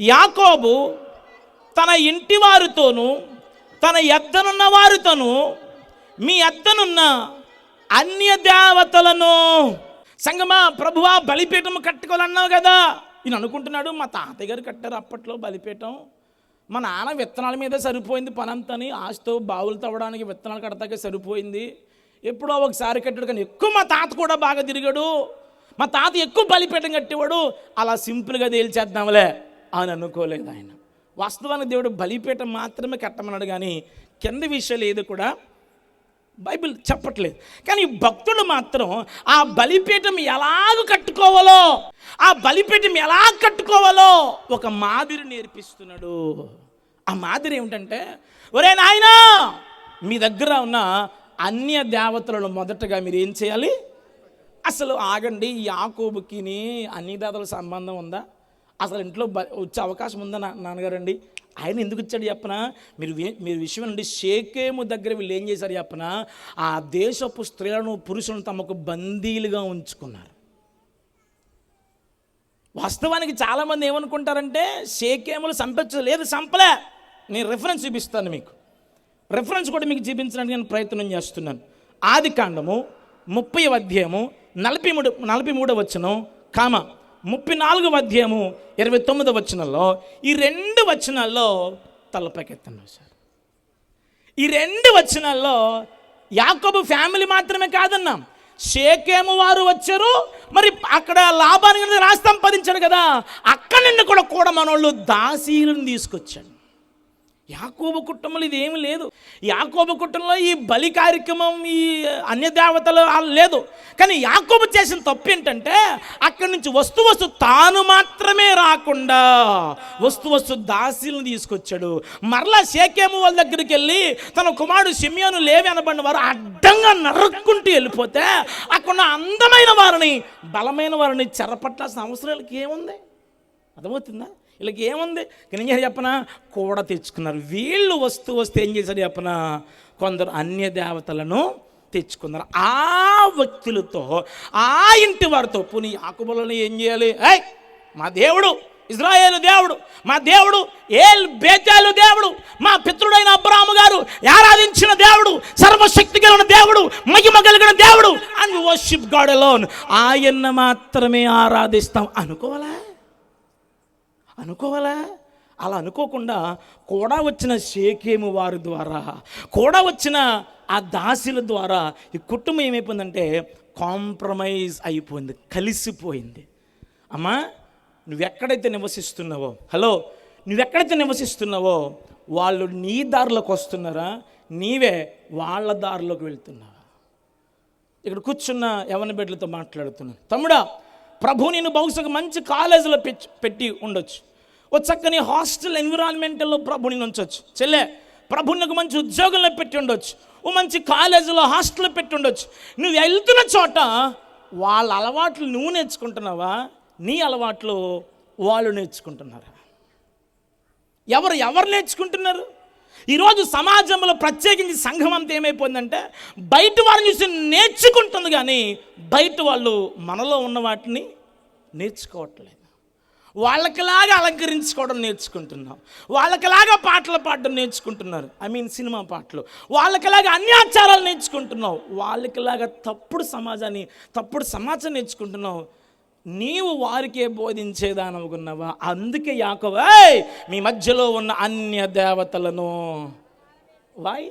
యాకోబు తన ఇంటి వారితోనూ తన ఎద్దనున్న వారితోనూ మీ ఎద్దనున్న అన్య దేవతలను సంగమా ప్రభువా బలిపీఠం కట్టుకోవాలన్నావు కదా? ఈయన అనుకుంటున్నాడు మా తాతయ్య గారు కట్టారు అప్పట్లో బలిపీఠం. మా నాన్న విత్తనాల మీద సరిపోయింది పనంతని ఆశతో బావులు తవ్వడానికి విత్తనాలు కడతాకే సరిపోయింది. ఎప్పుడో ఒకసారి కట్టాడు కానీ ఎక్కువ మా తాత కూడా బాగా తిరిగాడు. మా తాత ఎక్కువ బలిపీఠం కట్టేవాడు. అలా సింపుల్గా తేల్చేద్దాంలే. అని అనుకోలేదు ఆయన. వాస్తవానికి దేవుడు బలిపీఠం మాత్రమే కట్టమన్నాడు కానీ కింద విషయాలు ఏది కూడా బైబిల్ చెప్పట్లేదు. కానీ భక్తుడు మాత్రం ఆ బలిపీఠం ఎలాగ కట్టుకోవాలో ఆ బలిపీఠం ఎలా కట్టుకోవాలో ఒక మాదిరి నేర్పిస్తున్నాడు. ఆ మాదిరి ఏమిటంటే ఒరే నాయనా మీ దగ్గర ఉన్న అన్య దేవతలను మొదటగా మీరు ఏం చేయాలి? అసలు ఆగండి యాకోబుకిని అన్ని దేవతల సంబంధం ఉందా? అసలు ఇంట్లో బ- వచ్చే అవకాశం ఉందా నాన్నగారండి? ఆయన ఎందుకు ఇచ్చాడు చెప్పనా? మీరు మీరు విషయం నుండి షేకేము దగ్గర వీళ్ళు ఏం చేశారు చెప్పనా? ఆ దేశపు స్త్రీలను పురుషులను తమకు బందీలుగా ఉంచుకున్నారు. వాస్తవానికి చాలామంది ఏమనుకుంటారంటే షేకేములు సంపించలేదు లేదు సంపలే. నేను రెఫరెన్స్ చూపిస్తాను మీకు. రెఫరెన్స్ కూడా మీకు చూపించడానికి నేను ప్రయత్నం చేస్తున్నాను. ఆది కాండము ముప్పై అధ్యాయము నలభై మూడు నలభై మూడవ వచనం కామ ముప్పై నాలుగవ అధ్యాయము ఇరవై తొమ్మిదవ వచనంలో ఈ రెండు వచనాల్లో తలపైకెత్తండి సార్ ఈ రెండు వచనాల్లో యాకోబు ఫ్యామిలీ మాత్రమే కాదన్నాం. షేకేము వారు వచ్చారు మరి అక్కడ లాభానికి రాసి సంపాదించాడు కదా అక్కడి నుండి కూడా కూడా మనోళ్ళు దాసీలను తీసుకొచ్చాడు. యాకోబ కుటుంబంలో ఇది ఏమి లేదు. యాకోబ కుటుంబంలో ఈ బలి కార్యక్రమం ఈ అన్య దేవతలు లేదు. కానీ యాకోబు చేసిన తప్పు ఏంటంటే అక్కడి నుంచి వస్తు వస్తు తాను మాత్రమే రాకుండా వస్తు వస్తు దాసీలను తీసుకొచ్చాడు. మరలా షేకేము వాళ్ళ దగ్గరికి వెళ్ళి తన కుమారుడు సిమియోను లేవి అనబడిన వారు అడ్డంగా నరుక్కుంటూ వెళ్ళిపోతే అక్కడ అందమైన వారిని బలమైన వారిని చెరపట్టాల్సిన అవసరాలకి ఏముంది? అర్థమవుతుందా? వీళ్ళకి ఏముంది? కానీ ఏం చెప్పనా? కూడా తెచ్చుకున్నారు. వీళ్ళు వస్తూ వస్తే ఏం చేశారు చెప్పనా? కొందరు అన్య దేవతలను తెచ్చుకున్నారు. ఆ వ్యక్తులతో ఆ ఇంటి వారితో పుని ఆకుబలను ఏం చేయాలి? ఏయ్ మా దేవుడు ఇజ్రాయేలు దేవుడు మా దేవుడు ఏల్ బేతాలు దేవుడు మా పితృడైన అబ్రాహము గారు ఆరాధించిన దేవుడు సర్వశక్తి కలిగిన దేవుడు మహిమ కలిగిన దేవుడు అండ్ వర్షిప్ గాడ్ అలోన్ ఆయన మాత్రమే ఆరాధిస్తాం. అనుకోవాలా? అనుకోవాలా? అలా అనుకోకుండా కూడా వచ్చిన షేకేము వారి ద్వారా కూడా వచ్చిన ఆ దాసుల ద్వారా ఈ కుటుంబం ఏమైపోయిందంటే కాంప్రమైజ్ అయిపోయింది కలిసిపోయింది. అమ్మా నువ్వెక్కడైతే నివసిస్తున్నావో హలో నువ్వెక్కడైతే నివసిస్తున్నావో వాళ్ళు నీ దారిలోకి వస్తున్నారా? నీవే వాళ్ళ దారిలోకి వెళ్తున్నావా? ఇక్కడ కూర్చున్న యవన బిడ్డలతో మాట్లాడుతున్నాను. తమ్ముడా ప్రభు నేను బహుశా మంచి కాలేజీలో పెట్టి పెట్టి ఉండొచ్చు. ఓ చక్కని హాస్టల్ ఎన్విరాన్మెంట్లో ప్రభుని ఉంచవచ్చు చెల్లె ప్రభుని ఒక మంచి ఉద్యోగంలో పెట్టి ఉండొచ్చు. ఓ మంచి కాలేజీలో హాస్టల్లో పెట్టి ఉండొచ్చు. నువ్వు వెళ్తున్న చోట వాళ్ళ అలవాట్లు నువ్వు నేర్చుకుంటున్నావా? నీ అలవాట్లు వాళ్ళు నేర్చుకుంటున్నారా? ఎవరు ఎవరు నేర్చుకుంటున్నారు? ఈరోజు సమాజంలో ప్రత్యేకించి సంఘం అంతా ఏమైపోయిందంటే బయట వారిని చూసి నేర్చుకుంటుంది కానీ బయట వాళ్ళు మనలో ఉన్న వాటిని నేర్చుకోవట్లేదు. వాళ్ళకిలాగా అలంకరించుకోవడం నేర్చుకుంటున్నాం. వాళ్ళకిలాగా పాటలు పాడడం నేర్చుకుంటున్నారు. ఐ మీన్ సినిమా పాటలు. వాళ్ళకిలాగా అన్యాచారాలు నేర్చుకుంటున్నావు. వాళ్ళకిలాగా తప్పుడు సమాజాన్ని తప్పుడు సమాజం నేర్చుకుంటున్నావు. నీవు వారికే బోధించేదానవుకున్నావా అందుకే యాకవై మీ మధ్యలో ఉన్న అన్య దేవతలను వాయ్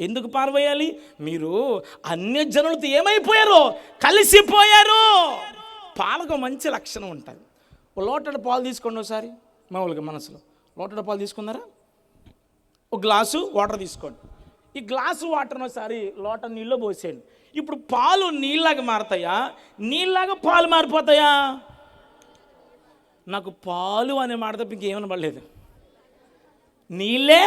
ఎందుకు పారవేయాలి? మీరు అన్య జనులతో ఏమైపోయారో? కలిసిపోయారు? పాలకు మంచి లక్షణం ఉంటుంది ఓ లోటడ పాలు తీసుకోండి ఒకసారి మామూలుగా మనసులో. లోటడ పాలు తీసుకున్నారా? ఒక గ్లాసు వాటర్ తీసుకోండి. ఈ గ్లాసు వాటర్ ఒకసారి లోట నీళ్ళు పోసేయండి. ఇప్పుడు పాలు నీళ్ళగా మారతాయా? నీళ్ళగా పాలు మారిపోతాయా? నాకు పాలు అనే మాట తప్ప ఇంకేమనబడలేదు. పడలేదు నీళ్ళే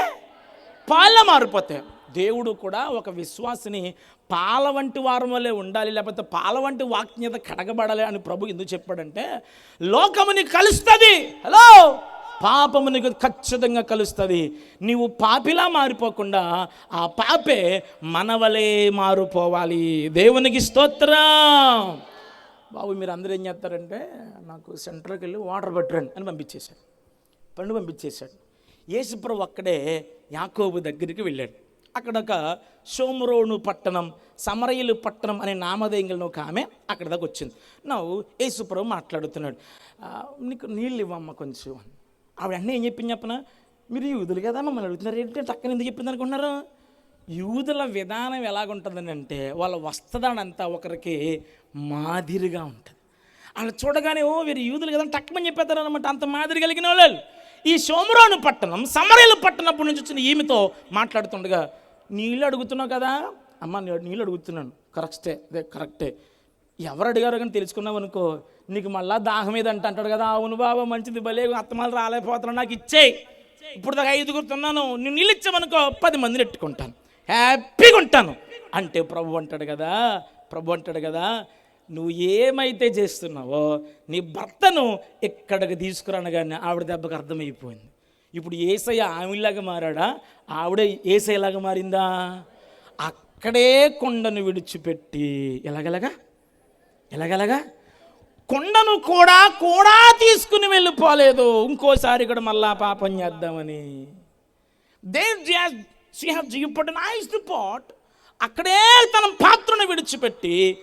పాల మారిపోతాయి. దేవుడు కూడా ఒక విశ్వాసిని పాల వంటి వారం వలె ఉండాలి లేకపోతే పాల వంటి వాక్యత కడగబడాలి అని ప్రభు ఎందుకు చెప్పాడంటే లోకముని కలుస్తుంది. హలో! పాపము నీకు ఖచ్చితంగా కలుస్తుంది. నీవు పాపిలా మారిపోకుండా ఆ పాపే మనవలే మారిపోవాలి. దేవునికి స్తోత్రం. బాబు మీరు అందరూ ఏం చేస్తారంటే నాకు సెంటర్కి వెళ్ళి వాటర్ పట్టరండి అని పంపించేశాడు పండు పంపించేశాడు. యేసుప్రభు అక్కడే యాకోబు దగ్గరికి వెళ్ళాడు. అక్కడ ఒక సోమరోను పట్టణం సమరయులు పట్టణం అనే నామధేయంలో ఒక ఆమె అక్కడ దాకా వచ్చింది. నవ్వు యేసుప్రభు మాట్లాడుతున్నాడు. నీకు నీళ్ళు ఇవ్వమ్మ కొంచెం. ఆవిడ అన్నీ ఏం చెప్పింది చెప్పన? మీరు యూదులు కదా? మమ్మల్ని అడుగుతున్నారు. ఏంటంటే టక్కన ఎందుకు చెప్పింది అనుకుంటున్నారు? యూదుల విధానం ఎలాగుంటుందని అంటే వాళ్ళ వస్తదానంతా ఒకరికి మాదిరిగా ఉంటుంది. వాళ్ళు చూడగానే ఓ వీరు యూదులు కదా టక్కమని చెప్పేస్తారు అనమాట అంత మాదిరి కలిగిన వాళ్ళు ఈ సోమరాను పట్టణం సమరలు పట్టణప్పటి నుంచి వచ్చిన ఈమెతో మాట్లాడుతుండగా నీళ్ళు అడుగుతున్నావు కదా? అమ్మ నీళ్ళు అడుగుతున్నాను. కరెక్టే అదే కరెక్టే. ఎవరు అడిగారో కానీ తెలుసుకున్నావు అనుకో నీకు మళ్ళా దాహం మీద అంటాడు కదా అవును బాబా మంచిది భలే అత్తమాలు రాలేకపోతున్నాను నాకు ఇచ్చేయి. ఇప్పుడు దాకా ఐదుగురుతున్నాను నువ్వు నీళ్ళు ఇచ్చామనుకో పది మందిని ఎట్టుకుంటాను. హ్యాపీగా ఉంటాను. అంటే ప్రభు అంటాడు కదా ప్రభు అంటాడు కదా నువ్వు ఏమైతే చేస్తున్నావో నీ భర్తను ఎక్కడికి తీసుకురానగానే ఆవిడ దెబ్బకు అర్థమైపోయింది. ఇప్పుడు ఏసయ్య ఆమెలాగా మారాడా? ఆవిడ ఏసయ్యలాగా మారిందా? అక్కడే కొండను విడిచిపెట్టి ఎలాగలగా? ఎలాగలగా? కొండను కూడా కూడా తీసుకుని వెళ్ళిపోలేదు. ఇంకోసారి ఇక్కడ మళ్ళా పాపం చేద్దామని. Dev she have you put nice pot అక్కడే తన పాత్రను విడిచిపెట్టి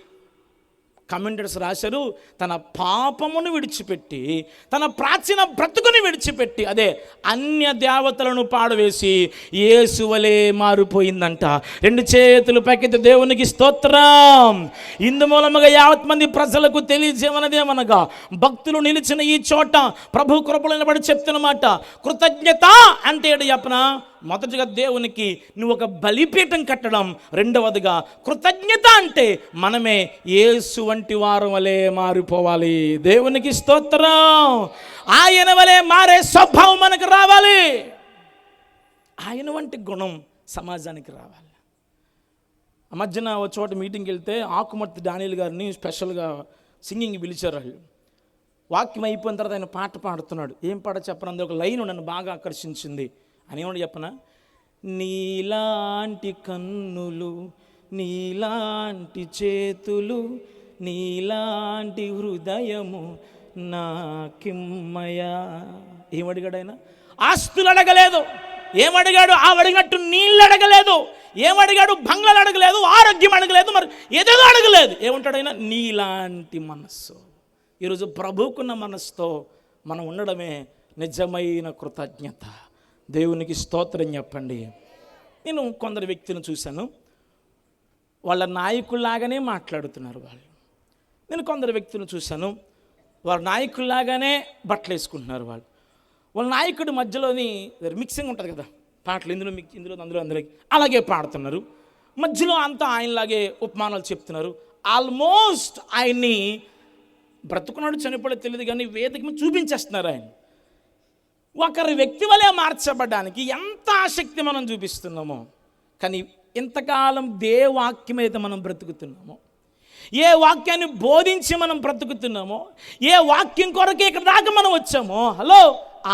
కమెంటర్స్ రాశారు తన పాపమును విడిచిపెట్టి తన ప్రాచీన బ్రతుకుని విడిచిపెట్టి అదే అన్య దేవతలను పాడవేసి ఏసువలే మారిపోయిందంట. రెండు చేతులు పైకెత్తి దేవునికి స్తోత్రం. ఇందు మూలముగా యావత్ మంది ప్రజలకు తెలియజేమనదేమనగా భక్తులు నిలిచిన ఈ చోట ప్రభు కృపలు నిలబడి చెప్తున్నమాట కృతజ్ఞత అంటే చెప్పనా మొదటిగా దేవునికి నువ్వు ఒక బలిపీఠం కట్టడం రెండవదిగా కృతజ్ఞత అంటే మనమే ఏసు వంటి వారం వలె మారిపోవాలి. దేవునికి స్తోత్రం. ఆయన వలె మారే స్వభావం మనకు రావాలి. ఆయన వంటి గుణం సమాజానికి రావాలి. ఆ మధ్యన ఒక చోట మీటింగ్కి వెళ్తే ఆకుమర్తి డానియల్ గారిని స్పెషల్గా సింగింగ్ పిలిచారు వాళ్ళు. వాక్యం అయిపోయిన తర్వాత ఆయన పాట పాడుతున్నాడు. ఏం పాట చెప్పను? అందులో ఒక లైన్ నన్ను బాగా ఆకర్షించింది. అని చెప్పనా? నీలాంటి కన్నులు నీలాంటి చేతులు నీలాంటి హృదయము నాకిమ్మయా. ఏమడిగాడు ఆయన ఆస్తులు అడగలేదు ఏమడిగాడు? ఆవడిగినట్టు నీళ్ళు అడగలేదు ఏమడిగాడు? బంగ్లాలు అడగలేదు ఆరోగ్యం అడగలేదు మరి ఏదేదో అడగలేదు. ఏమంటాడు ఆయన నీలాంటి మనస్సు. ఈరోజు ప్రభుకున్న మనస్సుతో మనం ఉండడమే నిజమైన కృతజ్ఞత. దేవునికి స్తోత్రం చెప్పండి. నేను కొందరు వ్యక్తులను చూశాను. వాళ్ళ నాయకుల్లాగానే మాట్లాడుతున్నారు వాళ్ళు. నేను కొందరు వ్యక్తులను చూశాను. వారు నాయకుల్లాగానే బట్టలు వేసుకుంటున్నారు వాళ్ళు. వాళ్ళ నాయకుడి మధ్యలోని మిక్సింగ్ ఉంటుంది కదా. పాటలు ఇందులో మిక్ ఇందులో అందులో అందులో అలాగే పాడుతున్నారు. మధ్యలో అంతా ఆయనలాగే ఉపమానాలు చెప్తున్నారు. ఆల్మోస్ట్ ఆయన్ని బ్రతుకున్నాడు చనిపోలేదు తెలియదు కానీ వేదిక మీద చూపించేస్తున్నారు ఆయన. ఒకరి వ్యక్తి వలె మార్చబడడానికి ఎంత ఆసక్తి మనం చూపిస్తున్నామో కానీ ఇంతకాలం దే వాక్యం అయితే మనం బ్రతుకుతున్నామో ఏ వాక్యాన్ని బోధించి మనం బ్రతుకుతున్నామో ఏ వాక్యం కొరకే ఇక్కడ దాకా మనం వచ్చామో హలో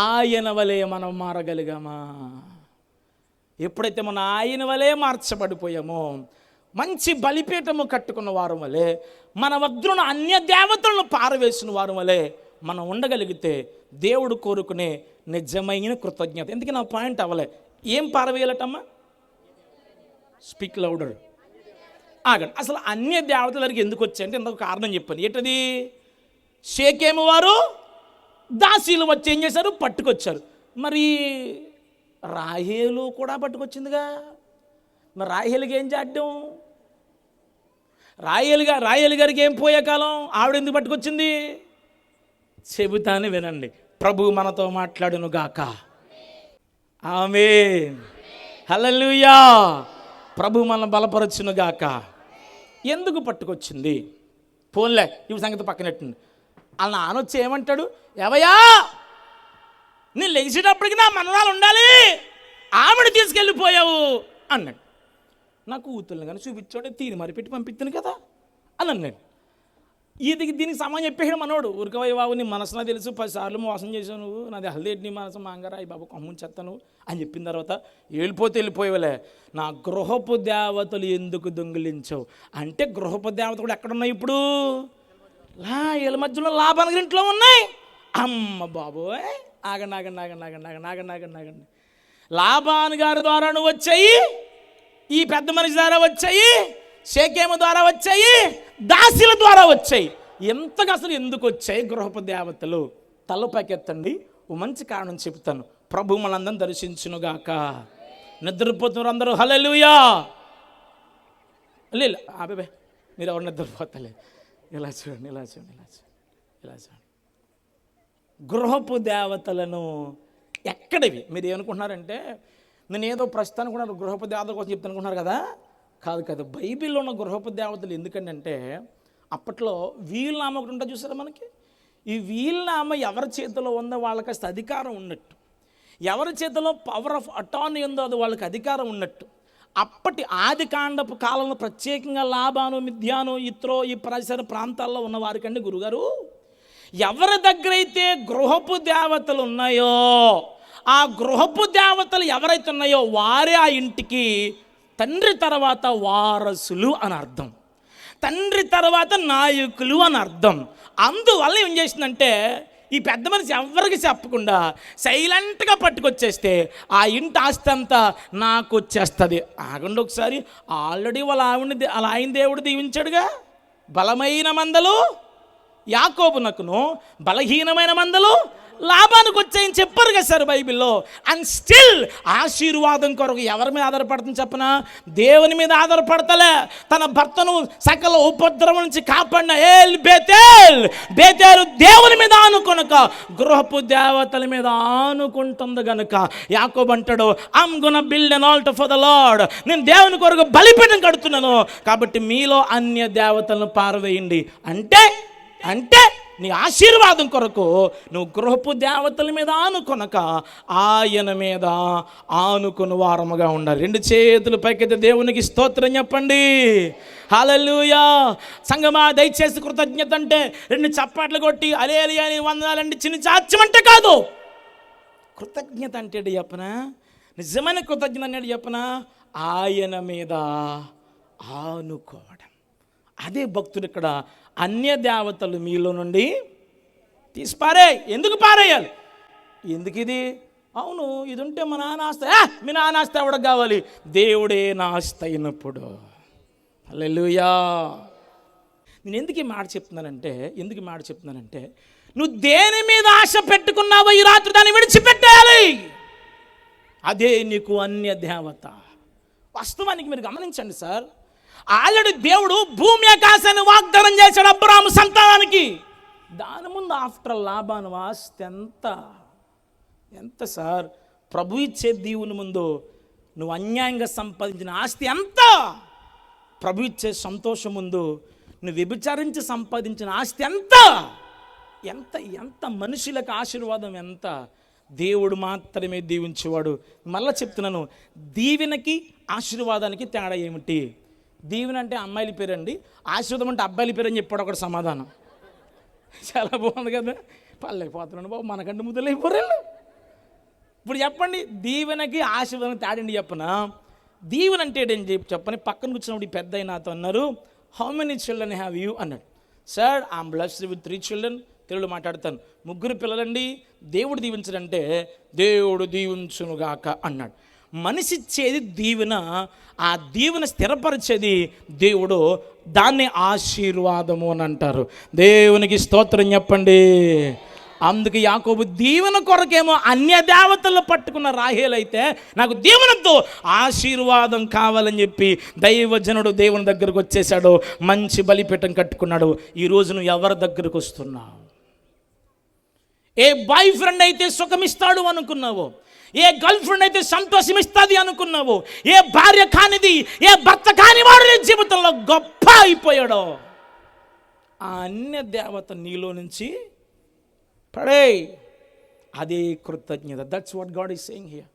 ఆయన వలె మనం మారగలిగామా? ఎప్పుడైతే మనం ఆయన వలె మార్చబడిపోయామో మంచి బలిపీఠము కట్టుకున్న వారం వలె మన వద్రున అన్య దేవతలను పారవేసిన వారం వలె మనం ఉండగలిగితే దేవుడు కోరుకునే నిజమైన కృతజ్ఞత. ఎందుకు నా పాయింట్ అవ్వలే? ఏం పారవేయాలటమ్మా? స్పీక్ లౌడర్ ఆగండి. అసలు అన్య దేవతల దగ్గరికి ఎందుకు వచ్చాయంటే ఇంతకు కారణం చెప్పాను. ఏంటది? షేకేము వారు దాసీలు వచ్చి ఏం చేశారు? పట్టుకొచ్చారు. మరి రాహేలు కూడా పట్టుకొచ్చిందిగా? మరి రాహేలుకి ఏం చేద్దాం రాయలుగా రాయలు గారికి ఏం పోయే కాలం? ఆవిడ ఎందుకు పట్టుకొచ్చింది? చెబుతానే వినండి. ప్రభు మనతో మాట్లాడును గాక. ఆమె హలలుయా ప్రభు మన బలపరచును గాక. ఎందుకు పట్టుకొచ్చింది? పోన్లే ఇవి సంగతి పక్కనెట్టింది అలా నానొచ్చి ఏమంటాడు? ఎవయా నేను లేచేటప్పటికి నా మనరాలు ఉండాలి. ఆవిడ తీసుకెళ్ళిపోయావు అన్నాడు. నా కూతుర్ని కానీ చూపించాడు తీరి మరి పెట్టి పంపిస్తాను కదా అని అన్నాడు. ఇది దీనికి సమానం చెప్పాడు మనోడు. ఉరకవయ్య బాబు నీ మనసున తెలుసు పదిసార్లు మోసం చేసావు నువ్వు. నాది హల్దేటి నీ మనసు మాంగరా ఈ బాబు కొమ్ము చెత్తను అని చెప్పిన తర్వాత వెళ్ళిపోతే వెళ్ళిపోయేవలే నా గృహపు దేవతలు ఎందుకు దొంగిలించవు? అంటే గృహపు దేవత కూడా ఎక్కడున్నాయి ఇప్పుడు? లా వీళ్ళ మధ్యలో లాభానికి ఇంట్లో ఉన్నాయి. అమ్మ బాబోయ్. ఆగండి ఆగండి ఆగండి ఆగండి ఆగండి ఆగండి ఆగండి ఆగండి. లాభాన్ గారి ద్వారా నువ్వు వచ్చాయి. ఈ పెద్ద మనిషి ద్వారా వచ్చాయి. షేకేమ ద్వారా వచ్చాయి? దాసిల ద్వారా వచ్చాయి. ఎంతగా అసలు ఎందుకు వచ్చాయి గృహపు దేవతలు? తల పైకెత్తండి ఓ మంచి కారణం చెప్తాను ప్రభు మనందరం దర్శించునుగాక. నిద్రపోతున్నారు అందరూ. హలెలుయా లేదు అబ్బాయి మీరు ఎవరు నిద్రపోతలే ఇలా చూడండి ఇలా చూడండి ఇలా చూడండి ఇలా చూడండి. గృహపు దేవతలను ఎక్కడివి? మీరు ఏమనుకుంటున్నారంటే నేను ఏదో ప్రస్తుతానికి కూడా గృహపు దేవతల కోసం చెప్తాను అనుకుంటున్నారు కదా? కాదు కాదు బైబిల్లో ఉన్న గృహపు దేవతలు ఎందుకంటే అప్పట్లో వీలునామ ఒకటి ఉంటుంది చూసారా మనకి? ఈ వీలునామ ఎవరి చేతిలో ఉందో వాళ్ళకి అసలు అధికారం ఉన్నట్టు. ఎవరి చేతిలో పవర్ ఆఫ్ అటార్నీ ఉందో అది వాళ్ళకి అధికారం ఉన్నట్టు. అప్పటి ఆది కాండపు కాలంలో ప్రత్యేకంగా లాభాను మిథ్యాను ఇత్రో ఈ పరిసర ప్రాంతాల్లో ఉన్న వారికండి గురుగారు. ఎవరి దగ్గరైతే గృహపు దేవతలు ఉన్నాయో ఆ గృహపు దేవతలు ఎవరైతే ఉన్నాయో వారే ఆ ఇంటికి తండ్రి తర్వాత వారసులు అని అర్థం. తండ్రి తర్వాత నాయకులు అని అర్థం. అందువల్ల ఏం చేసిందంటే ఈ పెద్ద మనిషి ఎవరికి చెప్పకుండా సైలెంట్గా పట్టుకొచ్చేస్తే ఆ ఇంటి ఆస్తి అంతా నాకు వచ్చేస్తుంది. ఆగండి ఒకసారి ఆల్రెడీ వాళ్ళ ఆవిడ అలా ఆయన దేవుడు దీవించాడుగా? బలమైన మందలు? యాకోబునకును బలహీనమైన మందలు? లాభానికి వచ్చాయని చెప్పారు కదా సార్ బైబిల్లో. అండ్ స్టిల్ ఆశీర్వాదం కొరకు ఎవరి మీద ఆధారపడుతుంది చెప్పనా? దేవుని మీద ఆధారపడతలే. తన భర్తను సకల ఉపద్రవం నుంచి కాపాడిన ఏల్ బేతేల్. బేతేలు దేవుని మీద ఆనుకొనక గృహపు దేవతల మీద ఆనుకుంటుంది గనుక. యాకోబ్ అంటాడు I'm gonna build an altar for the lord నేను దేవుని కొరకు బలిపీఠం కడుతున్నాను. కాబట్టి మీలో అన్య దేవతలను పారవేయండి. అంటే అంటే నీ ఆశీర్వాదం కొరకు నువ్వు గృహపు దేవతల మీద ఆనుకొనక ఆయన మీద ఆనుకుని వారముగా ఉండాలి రెండు చేతులు పైకైతే దేవునికి స్తోత్రం చెప్పండి. హలలుయా సంగమా దయచేసి కృతజ్ఞత అంటే రెండు చప్పట్లు కొట్టి అలేలి అని వందనాలండి చిన్న చాత్యం అంటే కాదు. కృతజ్ఞత అంటే చెప్పనా? నిజమైన కృతజ్ఞత అంటే చెప్పనా? ఆయన మీద ఆనుకోవడం. అదే భక్తుడు ఇక్కడ అన్య దేవతలు మీలో నుండి తీసి పారే. ఎందుకు పారేయాలి? ఎందుకు ఇది? అవును ఇది ఉంటే మా నాన్న ఆస్తి. మీ నాన్న ఆస్తి ఎవడకు కావాలి? దేవుడే నా ఆస్తి అయినప్పుడు. అల్లెలుయా నేను ఎందుకు ఈ మాట చెప్తున్నానంటే ఎందుకు ఈ మాట చెప్తున్నానంటే నువ్వు దేని మీద ఆశ పెట్టుకున్నావో ఈ రాత్రి దాన్ని విడిచిపెట్టాలి అదే నీకు అన్య దేవత వాస్తవానికి మీరు గమనించండి సార్ ఆల్రెడీ దేవుడు భూమి ఆకాశాన్ని వాగ్దానం చేశాడు అబ్రాహ్మ సంతానానికి. దాని ముందు ఆఫ్టర్ లాభాను ఆస్తి ఎంత ఎంత సార్? ప్రభు ఇచ్చే దీవుని ముందు నువ్వు అన్యాయంగా సంపాదించిన ఆస్తి ఎంత? ప్రభు ఇచ్చే సంతోషం ముందు నువ్వు వ్యభిచారించి సంపాదించిన ఆస్తి ఎంత? ఎంత ఎంత మనుషులకు ఆశీర్వాదం ఎంత? దేవుడు మాత్రమే దీవించేవాడు. మళ్ళీ చెప్తున్నాను దీవెనకి ఆశీర్వాదానికి తేడా ఏమిటి? దీవెన అంటే అమ్మాయిల పేరండి ఆశీర్వాదం అంటే అబ్బాయిల పేరు అని చెప్పాడు ఒకటి సమాధానం. చాలా బాగుంది కదా. పల్లెపోతున్నాడు బాబు మనకంటే ముద్దలైపోరేళ్ళు. ఇప్పుడు చెప్పండి దీవెనకి ఆశీర్వాదం తేడండి చెప్పనా? దీవెన అంటే ఏంటి చెప్పని పక్కన కూర్చున్నప్పుడు ఈ పెద్ద నాతో అన్నారు how many children have you అన్నాడు. Sir I'm blessed with three children తెలుగులో మాట్లాడతాను. ముగ్గురు పిల్లలండి దేవుడు దీవించడంటే దేవుడు దీవించునుగాక అన్నాడు. మనిషిచ్చేది దీవెన ఆ దీవెన స్థిరపరిచేది దేవుడు దాన్ని ఆశీర్వాదము అని అంటారు. దేవునికి స్తోత్రం చెప్పండి. అందుకు యాకోబు దీవెన కొరకేమో అన్య దేవతలు పట్టుకున్న రాహేలైతే నాకు దీవెనతో ఆశీర్వాదం కావాలని చెప్పి దైవజనుడు దేవుని దగ్గరకు వచ్చేసాడు మంచి బలిపీఠం కట్టుకున్నాడు. ఈ నువ్వు ఎవరి దగ్గరకు వస్తున్నావు? ఏ బాయ్ ఫ్రెండ్ అయితే సుఖమిస్తాడు అనుకున్నావో? ఏ గర్ల్ ఫ్రెండ్ అయితే సంతోషం ఇస్తుంది అనుకున్నావు ఏ భార్య కానిది ఏ భర్త కానివాడు నీ జీవితంలో గొప్ప అయిపోయాడో ఆ అన్య దేవత నీలో నుంచి పడే అదే కృతజ్ఞత. That's what God is saying here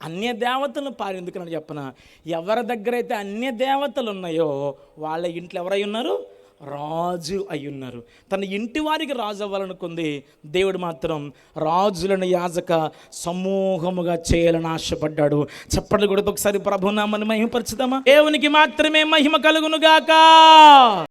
అన్య దేవతలను పారెందుకని చెప్పన? ఎవరి దగ్గర అయితే అన్య దేవతలు ఉన్నాయో వాళ్ళ ఇంట్లో ఎవరై ఉన్నారు? రాజు అయ్యున్నారు. తన ఇంటి వారికి రాజు అవ్వాలనుకుంది దేవుడు మాత్రం రాజులను యాజక సమూహముగా చేయాలని ఆశపడ్డాడు. చప్పట్లు కూడా ఒకసారి ప్రభునామని మహిమపరచుదామా? దేవునికి మాత్రమే మహిమ కలుగునుగాక.